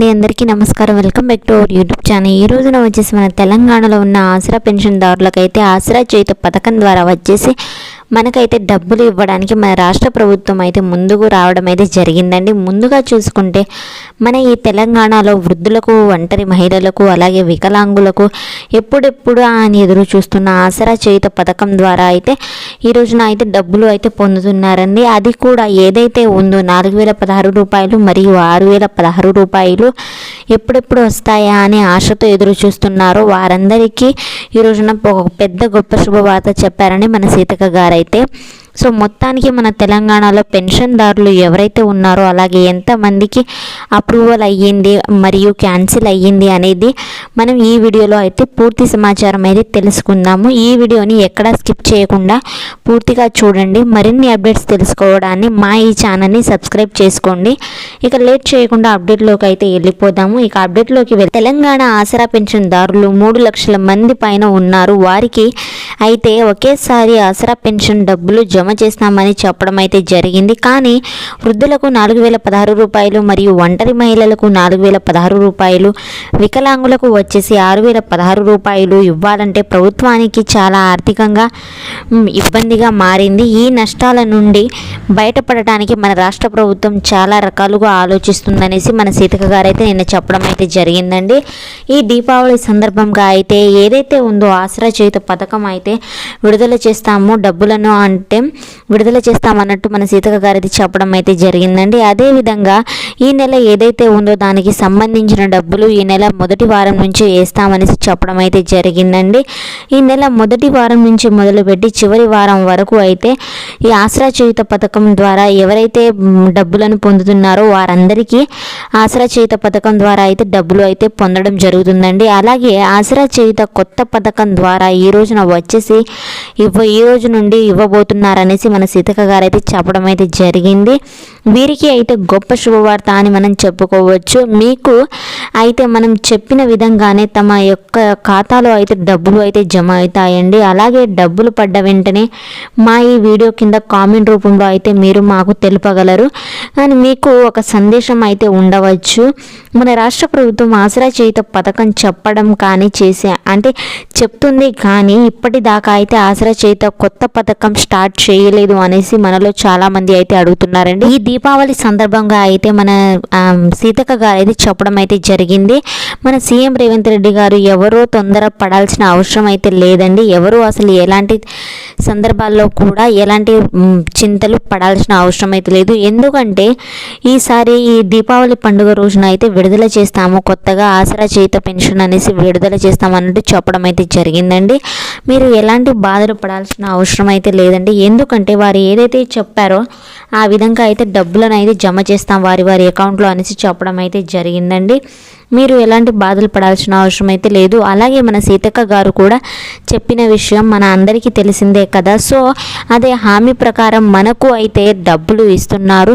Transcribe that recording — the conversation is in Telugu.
అండి అందరికీ నమస్కారం. Welcome back to our YouTube channel ఈ రోజున వచ్చేసి మన తెలంగాణలో ఉన్న ఆసరా పెన్షన్దారులకైతే ఆసరా చేయుత పథకం ద్వారా వచ్చేసి మనకైతే డబ్బులు ఇవ్వడానికి మన రాష్ట్ర ప్రభుత్వం అయితే ముందుకు రావడం అయితే జరిగిందండి. ముందుగా చూసుకుంటే మన ఈ తెలంగాణలో వృద్ధులకు ఒంటరి మహిళలకు అలాగే వికలాంగులకు ఎప్పుడెప్పుడు అని ఎదురు చూస్తున్న ఆసరా చేయుత పథకం ద్వారా అయితే ఈ రోజున అయితే డబ్బులు అయితే పొందుతున్నారండి. అది కూడా ఏదైతే ఉందో నాలుగు వేల పదహారు రూపాయలు మరియు ఆరు వేల పదహారు రూపాయలు ఎప్పుడెప్పుడు వస్తాయా అని ఆశతో ఎదురు చూస్తున్నారో వారందరికీ ఈ రోజున ఒక పెద్ద గొప్ప శుభవార్త చెప్పారని మన సీతక్క అయితే సో మొత్తానికి మన తెలంగాణలో పెన్షన్దారులు ఎవరైతే ఉన్నారో అలాగే ఎంతమందికి అప్రూవల్ అయ్యింది మరియు క్యాన్సిల్ అయ్యింది అనేది మనం ఈ వీడియోలో అయితే పూర్తి సమాచారం అయితే తెలుసుకుందాము. ఈ వీడియోని ఎక్కడా స్కిప్ చేయకుండా పూర్తిగా చూడండి. మరిన్ని అప్డేట్స్ తెలుసుకోవడాన్ని మా ఈ ఛానల్ని సబ్స్క్రైబ్ చేసుకోండి. ఇక లేట్ చేయకుండా అప్డేట్లోకి అయితే వెళ్ళిపోదాము. ఇక అప్డేట్లోకి వెళ్ళి తెలంగాణ ఆసరా పెన్షన్దారులు మూడు లక్షల మంది పైన ఉన్నారు. వారికి అయితే ఒకేసారి ఆసరా పెన్షన్ డబ్బులు జమ చేస్తామని చెప్పడం అయితే జరిగింది. కానీ వృద్ధులకు నాలుగు వేల పదహారు రూపాయలు మరియు ఒంటరి మహిళలకు నాలుగు వేల పదహారు రూపాయలు వికలాంగులకు వచ్చేసి ఆరు వేల పదహారు రూపాయలు ఇవ్వాలంటే ప్రభుత్వానికి చాలా ఆర్థికంగా ఇబ్బందిగా మారింది. ఈ నష్టాల నుండి బయటపడటానికి మన రాష్ట్ర ప్రభుత్వం చాలా రకాలుగా ఆలోచిస్తుందనేసి మన సీతక గారు అయితే నిన్న చెప్పడం అయితే జరిగిందండి. ఈ దీపావళి సందర్భంగా అయితే ఏదైతే ఉందో ఆసరా చేత పథకం అయితే అయితే విడుదల చేస్తాము డబ్బులను అంటే విడుదల చేస్తామన్నట్టు మన సీతక గారిది చెప్పడం అయితే జరిగిందండి. అదేవిధంగా ఈ నెల ఏదైతే ఉందో దానికి సంబంధించిన డబ్బులు ఈ నెల మొదటి వారం నుంచి వేస్తామనేసి చెప్పడం అయితే జరిగిందండి. ఈ నెల మొదటి వారం నుంచి మొదలుపెట్టి చివరి వారం వరకు అయితే ఈ ఆసరా చేయుత పథకం ద్వారా ఎవరైతే డబ్బులను పొందుతున్నారో వారందరికీ ఆసరా చేయుత పథకం ద్వారా అయితే డబ్బులు అయితే పొందడం జరుగుతుందండి. అలాగే ఆసరా చేయుత కొత్త పథకం ద్వారా ఈ రోజున వచ్చేసి ఇవ్వ ఈ రోజు నుండి ఇవ్వబోతున్నారనేసి మన సీతక గారు అయితే చెప్పడం అయితే జరిగింది. వీరికి అయితే గొప్ప శుభవార్త అని మనం చెప్పుకోవచ్చు. మీకు అయితే మనం చెప్పిన విధంగానే తమ యొక్క ఖాతాలో అయితే డబ్బులు అయితే జమ అవుతాయండి. అలాగే డబ్బులు పడ్డ వెంటనే మా ఈ వీడియో కింద కామెంట్ రూపంలో అయితే మీరు మాకు తెలుపగలరు. కానీ మీకు ఒక సందేశం అయితే ఉండవచ్చు. మన రాష్ట్ర ప్రభుత్వం ఆసరా చేయుత పథకం చెప్పడం కానీ చేసే అంటే చెప్తుంది కానీ ఇప్పటిదాకా అయితే ఆసరా చేయుత కొత్త పథకం స్టార్ట్ చేయలేదు అనేసి మనలో చాలామంది అయితే అడుగుతున్నారండి. ఈ దీపావళి సందర్భంగా అయితే మన సీతక్క గారు అయితే చెప్పడం అయితే జరిగింది. మన సీఎం రేవంత్ రెడ్డి గారు ఎవరో తొందర పడాల్సిన అవసరం అయితే లేదండి. ఎవరు అసలు ఎలాంటి సందర్భాల్లో కూడా ఎలాంటి చింతలు పడాల్సిన అవసరం అయితే లేదు. ఎందుకంటే ఈసారి ఈ దీపావళి పండుగ రోజున అయితే విడుదల చేస్తాము. కొత్తగా ఆసరా చేత పెన్షన్ అనేసి విడుదల చేస్తామన్నట్టు చెప్పడం అయితే జరిగిందండి. మీరు ఎలాంటి బాధలు పడాల్సిన అవసరం అయితే లేదండి. ఎందుకంటే వారు ఏదైతే చెప్పారో ఆ విధంగా అయితే డబ్బులను అయితే జమ చేస్తాం వారి వారి అకౌంట్లో అనేసి చెప్పడం అయితే జరిగిందండి. మీరు ఎలాంటి బాధలు పడాల్సిన అవసరం అయితే లేదు. అలాగే మన సీతక్క గారు కూడా చెప్పిన విషయం మన అందరికీ తెలిసిందే కదా. సో అదే హామీ ప్రకారం మనకు అయితే డబ్బులు ఇస్తున్నారు.